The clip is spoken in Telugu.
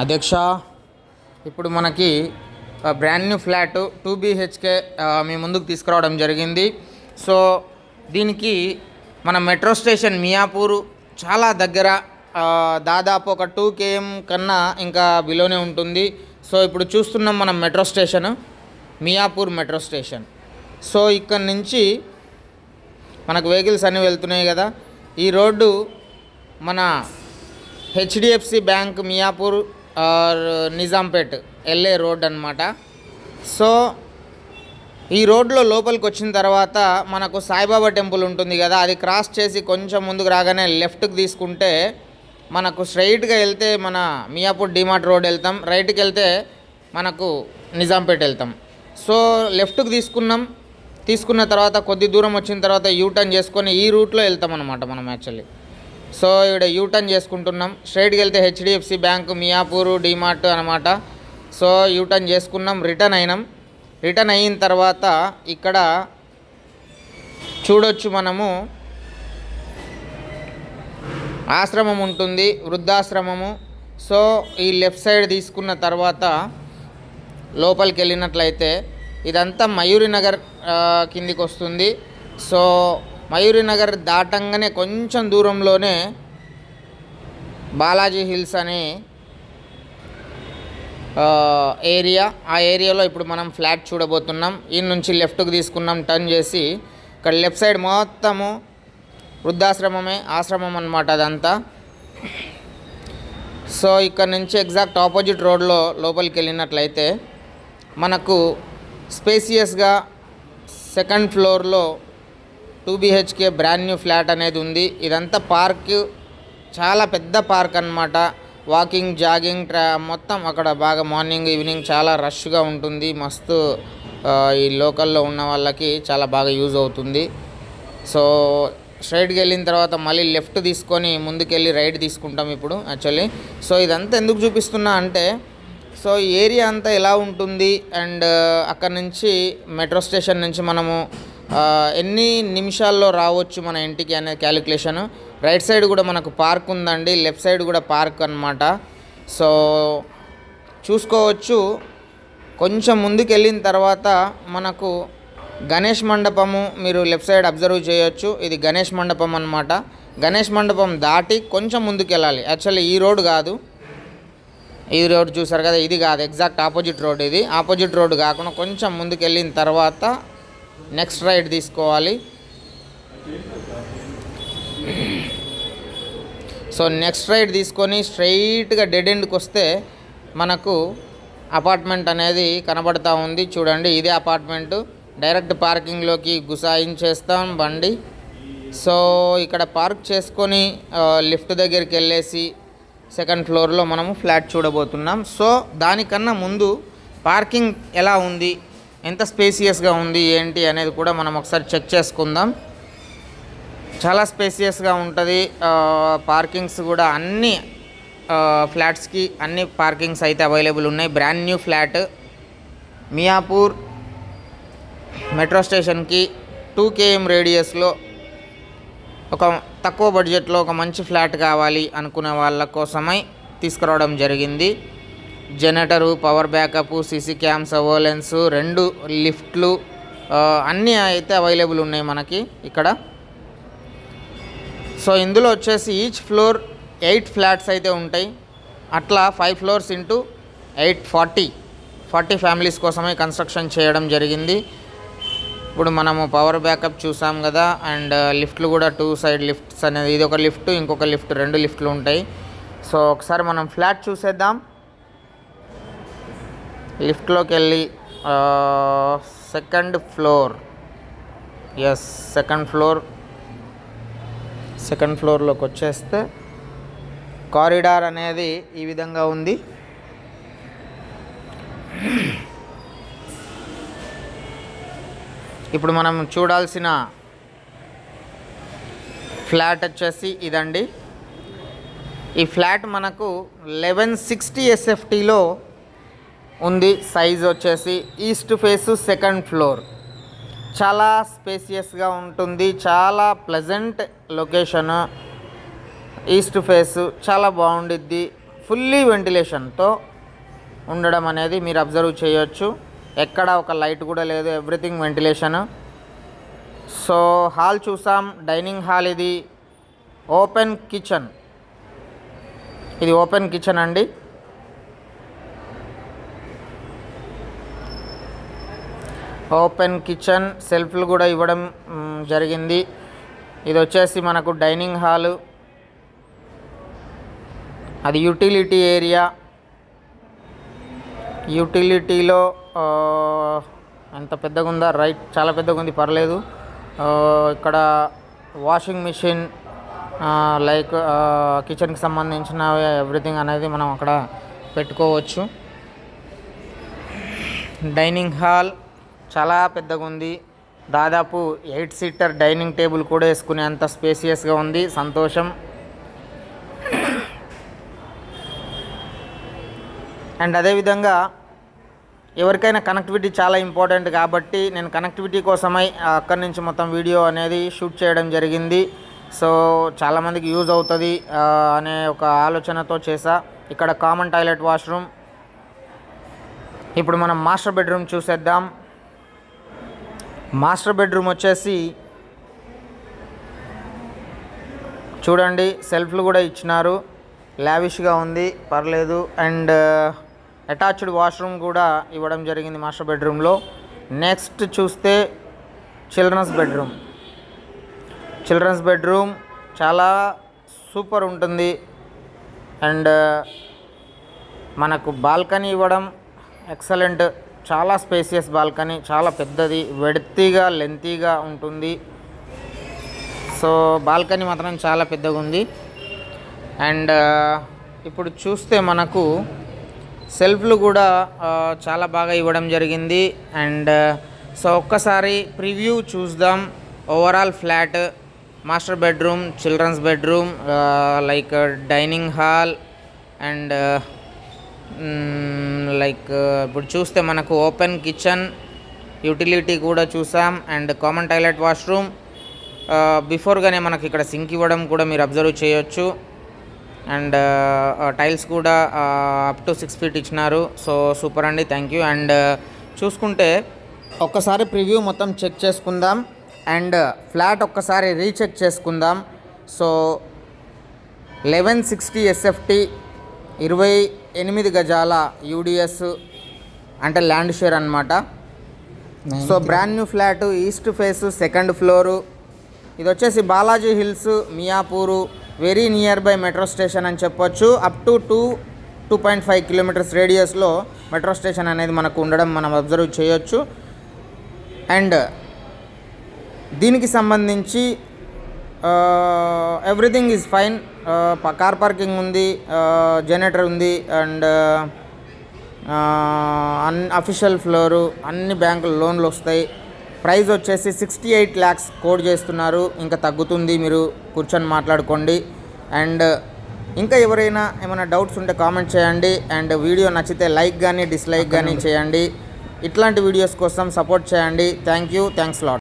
అధ్యక్ష ఇప్పుడు మనకి brand new flat two BHK మీ ముందుకు తీసుకురావడం జరిగింది. సో దీనికి మన మెట్రో స్టేషన్ మియాపూర్ చాలా దగ్గర దాదాపు ఒక టూ కేఎం కన్నా ఇంకా బిలోనే ఉంటుంది. సో ఇప్పుడు చూస్తున్నాం మనం metro station Miyapur metro station so ఇక్కడ నుంచి మనకు వెహికల్స్ అన్నీ వెళ్తున్నాయి కదా. ఈ రోడ్డు మన HDFC bank Miyapur Nizampet LA road అనమాట సో ఈ రోడ్లో లోపలికి వచ్చిన తర్వాత మనకు సాయిబాబా టెంపుల్ ఉంటుంది కదా అది క్రాస్ చేసి కొంచెం ముందుకు రాగానే లెఫ్ట్కి తీసుకుంటే మనకు స్ట్రైట్గా వెళ్తే మన మియాపూర్ డిమార్ట్ రోడ్ వెళ్తాం రైట్కి వెళ్తే మనకు నిజాంపేట్ వెళ్తాం. సో లెఫ్ట్కి తీసుకున్నాం తీసుకున్న తర్వాత కొద్ది దూరం వచ్చిన తర్వాత యూటర్న్ చేసుకొని ఈ రూట్లో వెళ్తాం అనమాట మనం యాక్చువల్లీ. సో ఇక్కడ యూటర్న్ చేసుకుంటున్నాం. స్ట్రైట్కి వెళ్తే హెచ్డిఎఫ్సి బ్యాంక్ మియాపూర్ డిమార్ట్ అనమాట సో యూటర్న్ చేసుకున్నాం రిటర్న్ అయినాం. రిటర్న్ అయిన తర్వాత ఇక్కడ చూడొచ్చు మనము. ఆశ్రమం ఉంటుంది వృద్ధాశ్రమము. సో ఈ లెఫ్ట్ సైడ్ తీసుకున్న తర్వాత లోపలికి వెళ్ళినట్లయితే ఇదంతా మయూరి నగర్ కిందికి వస్తుంది. సో మయూరి నగర్ దాటంగానే కొంచెం దూరంలోనే బాలాజీ హిల్స్ అనే ఏరియా. ఆ ఏరియాలో ఇప్పుడు మనం ఫ్లాట్ చూడబోతున్నాం. ఈ నుంచి లెఫ్ట్కి తీసుకున్నాం టర్న్ చేసి. ఇక్కడ లెఫ్ట్ సైడ్ మొత్తము వృద్ధాశ్రమమే ఆశ్రమం అనమాట అదంతా. సో ఇక్కడ నుంచి ఎగ్జాక్ట్ ఆపోజిట్ రోడ్లో లోపలికి వెళ్ళినట్లయితే మనకు స్పేసియస్గా సెకండ్ ఫ్లోర్లో two BHK brand new flat అనేది ఉంది. ఇదంతా పార్క్ చాలా పెద్ద పార్క్ అన్నమాట. వాకింగ్ జాగింగ్ ట్రా మొత్తం అక్కడ బాగా మార్నింగ్ ఈవినింగ్ చాలా రష్గా ఉంటుంది. మస్తు ఈ లోకల్లో ఉన్న వాళ్ళకి చాలా బాగా యూజ్ అవుతుంది. సో స్ట్రైట్కి వెళ్ళిన తర్వాత మళ్ళీ లెఫ్ట్ తీసుకొని ముందుకెళ్ళి రైట్ తీసుకుంటాం ఇప్పుడు యాక్చువల్లీ. సో ఇదంతా ఎందుకు చూపిస్తున్నా అంటే సో ఏరియా అంతా ఎలా ఉంటుంది? అండ్ అక్కడ నుంచి మెట్రో స్టేషన్ నుంచి మనము ఎన్ని నిమిషాల్లో రావచ్చు మన ఇంటికి అనే క్యాలిక్యులేషన్ రైట్ సైడ్ కూడా మనకు పార్క్ ఉందండి లెఫ్ట్ సైడ్ కూడా పార్క్ అన్నమాట. సో చూసుకోవచ్చు. కొంచెం ముందుకు వెళ్ళిన తర్వాత మనకు గణేష్ మండపము మీరు లెఫ్ట్ సైడ్ అబ్జర్వ్ చేయొచ్చు. ఇది గణేష్ మండపం అనమాట గణేష్ మండపం దాటి కొంచెం ముందుకు వెళ్ళాలి యాక్చువల్లీ ఈ రోడ్ కాదు. ఈ రోడ్ చూసారు కదా ఇది కాదు. ఎగ్జాక్ట్ ఆపోజిట్ రోడ్ ఇది. ఆపోజిట్ రోడ్ కాకుండా కొంచెం ముందుకు వెళ్ళిన తర్వాత నెక్స్ట్ రైడ్ తీసుకోవాలి. సో నెక్స్ట్ రైడ్ తీసుకొని స్ట్రైట్గా డెడ్ ఎండ్కి వస్తే మనకు అపార్ట్మెంట్ అనేది కనబడతా ఉంది. చూడండి ఇదే అపార్ట్మెంట్. డైరెక్ట్ పార్కింగ్లోకి గుసాయించేస్తాం బండి. సో ఇక్కడ పార్క్ చేసుకొని లిఫ్ట్ దగ్గరికి వెళ్ళేసి సెకండ్ ఫ్లోర్లో మనము ఫ్లాట్ చూడబోతున్నాం. సో దానికన్నా ముందు పార్కింగ్ ఎలా ఉంది? ఎంత స్పేసియస్గా ఉంది ఏంటి అనేది కూడా మనం ఒకసారి చెక్ చేసుకుందాం. చాలా స్పేసియస్గా ఉంటుంది. పార్కింగ్స్ కూడా అన్ని ఫ్లాట్స్కి అన్ని పార్కింగ్స్ అయితే అవైలబుల్ ఉన్నాయి. Brand new flat Miyapur metro స్టేషన్కి టూ కేఎం రేడియస్లో ఒక తక్కువ బడ్జెట్లో ఒక మంచి ఫ్లాట్ కావాలి అనుకునే వాళ్ళ కోసమై తీసుకురావడం జరిగింది. Generator power backup CC cam surveillance రెండు లిఫ్ట్లు అన్నీ అయితే అవైలబుల్ ఉన్నాయి మనకి ఇక్కడ. సో ఇందులో వచ్చేసి ఈచ్ ఫ్లోర్ ఎయిట్ ఫ్లాట్స్ అయితే ఉంటాయి. అట్లా five floors into eight forty forty families కోసమే కన్స్ట్రక్షన్ చేయడం జరిగింది. ఇప్పుడు మనము పవర్ బ్యాకప్ చూసాం కదా అండ్ లిఫ్ట్లు uh, కూడా టూ సైడ్ లిఫ్ట్స్ అనేది ఇది ఒక లిఫ్ట్ ఇంకొక లిఫ్ట్ రెండు లిఫ్ట్లు ఉంటాయి. సో ఒకసారి మనం ఫ్లాట్ చూసేద్దాం. లిఫ్ట్లోకి వెళ్ళి second floor. Yes second floor. Second ఫ్లోర్లోకి వచ్చేస్తే కారిడార్ అనేది ఈ విధంగా ఉంది. ఇప్పుడు మనం చూడాల్సిన ఫ్లాట్ వచ్చేసి ఇదండి. ఈ ఫ్లాట్ మనకు లెవెన్ సిక్స్టీ ఎస్ఎఫ్టీలో ఉంది. సైజ్ వచ్చేసి ఈస్ట్ ఫేస్ సెకండ్ ఫ్లోర్ చాలా స్పేసియస్గా ఉంటుంది. చాలా ప్లెజెంట్ లొకేషన్ ఈస్ట్ ఫేస్ చాలా బాగుండిద్ది. ఫుల్లీ వెంటిలేషన్తో ఉండడం అనేది మీరు అబ్జర్వ్ చేయొచ్చు. ఎక్కడ ఒక లైట్ కూడా లేదు. ఎవ్రీథింగ్ వెంటిలేషన్ సో హాల్ చూసాం. డైనింగ్ హాల్ ఇది. ఓపెన్ కిచెన్ ఇది ఓపెన్ కిచెన్ అండి. ఓపెన్ కిచెన్ సెల్ఫ్లు కూడా ఇవ్వడం జరిగింది. ఇది వచ్చేసి మనకు డైనింగ్ హాలు. అది యూటిలిటీ ఏరియా. యూటిలిటీలో ఎంత పెద్దగా ఉందా రైట్ చాలా పెద్దగా ఉంది పర్లేదు ఇక్కడ వాషింగ్ మిషన్ లైక్ కిచెన్కి సంబంధించిన ఎవ్రీథింగ్ అనేది మనం అక్కడ పెట్టుకోవచ్చు. Dining hall. చాలా పెద్దగా ఉంది. దాదాపు ఎయిట్ సీటర్ డైనింగ్ టేబుల్ కూడా వేసుకునే అంత స్పేసియస్గా ఉంది. సంతోషం. అండ్ అదేవిధంగా ఎవరికైనా కనెక్టివిటీ చాలా ఇంపార్టెంట్ కాబట్టి నేను కనెక్టివిటీ కోసమై అక్కడి నుంచి మొత్తం వీడియో అనేది షూట్ చేయడం జరిగింది. సో చాలామందికి యూజ్ అవుతుంది అనే ఒక ఆలోచనతో చేసా. ఇక్కడ కామన్ టాయిలెట్ వాష్రూమ్ ఇప్పుడు మనం మాస్టర్ బెడ్రూమ్ చూసేద్దాం. మాస్టర్ బెడ్రూమ్ వచ్చేసి చూడండి సెల్ఫ్లు కూడా ఇచ్చినారు. లావిష్గా ఉంది పర్లేదు. అండ్ అటాచ్డ్ వాష్రూమ్ కూడా ఇవ్వడం జరిగింది మాస్టర్ బెడ్రూమ్లో. నెక్స్ట్ చూస్తే చిల్డ్రన్స్ బెడ్రూమ్. చిల్డ్రన్స్ బెడ్రూమ్ చాలా సూపర్ ఉంటుంది. అండ్ మనకు బాల్కనీ ఇవ్వడం ఎక్సలెంట్. చాలా స్పేసియస్ బాల్కనీ చాలా పెద్దది వెడతీగా లెంతీగా ఉంటుంది. సో బాల్కనీ మాత్రం చాలా పెద్దగా ఉంది. అండ్ uh, ఇప్పుడు చూస్తే మనకు సెల్ఫ్లు కూడా uh, చాలా బాగా ఇవ్వడం జరిగింది. అండ్ సో uh, ఒక్కసారి ప్రివ్యూ చూద్దాం. Overall flat master bedroom children's bedroom like dining hall and like ఇప్పుడు చూస్తే మనకు ఓపెన్ కిచెన్ యూటిలిటీ కూడా చూసాం అండ్ కామన్ టాయిలెట్ వాష్రూమ్. బిఫోర్గానే మనకి ఇక్కడ సింక్ ఇవ్వడం కూడా మీరు అబ్జర్వ్ చేయొచ్చు. అండ్ టైల్స్ కూడా అప్ టు సిక్స్ ఫీట్ ఇచ్చినారు. సో సూపర్ అండి థ్యాంక్ యూ అండ్ చూసుకుంటే ఒక్కసారి ప్రివ్యూ మొత్తం చెక్ చేసుకుందాం. అండ్ ఫ్లాట్ ఒక్కసారి రీచెక్ చేసుకుందాం. సో లెవెన్ సిక్స్టీ ఎస్ఎఫ్టీ ఇరవై ఎనిమిది గజాల యూడిఎస్ అంటే ల్యాండ్ షేర్ అనమాట so brand new flat east face second floor. ఇది వచ్చేసి Balaji Hills Miyapur very near by metro station అని చెప్పొచ్చు. Up to two two point five kilometers రేడియస్లో metro station అనేది మనకు ఉండడం మనం అబ్జర్వ్ చేయొచ్చు. అండ్ దీనికి సంబంధించి everything is fine car parking ఉంది జనరేటర్ ఉంది అండ్ అన్ అఫీషియల్ ఫ్లోరు అన్ని బ్యాంకులు లోన్లు వస్తాయి. ప్రైస్ వచ్చేసి సిక్స్టీ ఎయిట్ ల్యాక్స్ కోడ్ చేస్తున్నారు. ఇంకా తగ్గుతుంది మీరు కూర్చొని మాట్లాడుకోండి. అండ్ ఇంకా ఎవరైనా ఏమైనా డౌట్స్ ఉంటే కామెంట్ చేయండి. అండ్ వీడియో నచ్చితే లైక్ కానీ డిస్లైక్ కానీ చేయండి. ఇట్లాంటి వీడియోస్ కోసం సపోర్ట్ చేయండి. Thank you thanks lot